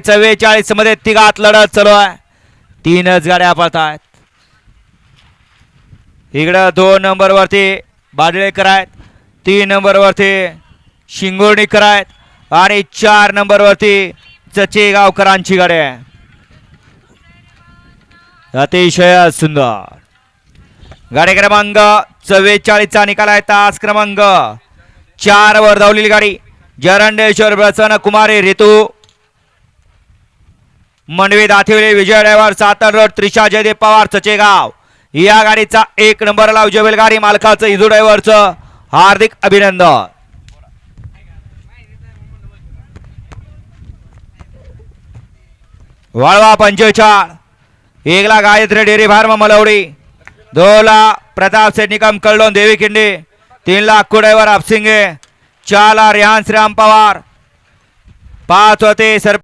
चव्वेचाळीसमध्ये तिघात लढत चालू आहे. तीनच गाड्या पळत आहेत इकडं दोन नंबर वरती बाडळेकर आहेत. तीन नंबर वरती शिंगोर्णीकर आहेत. आणि चार नंबर वरती चचेगावकरांची गाडी आहे. अतिशय सुंदर. गाडी क्रमांक चव्वेचाळीसचा निकाल आहे. तास क्रमांक चार वर धावलेली गाडी. जरंडेश्वर प्रसन्न कुमारी ऋतू मंडवी दाथिवली विजय ड्रायव्हर सातन रोड त्रिशा जयदेव पवार चचेगाव या गाडीचा एक नंबरला उजवेल गाडी मालकाचं इजू ड्रायव्हरचं. हार्दिक अभिनंदन. वाळवा पंचेचाळ. एकला गायत्री डेअरी फार्म मलवडी. दोला प्रताप सेठ निकम कळलोन देवी खिंडी. तीनला कुडाईवर आपसिंगे. चारला रिहान श्रीराम पवार. पाच होते सर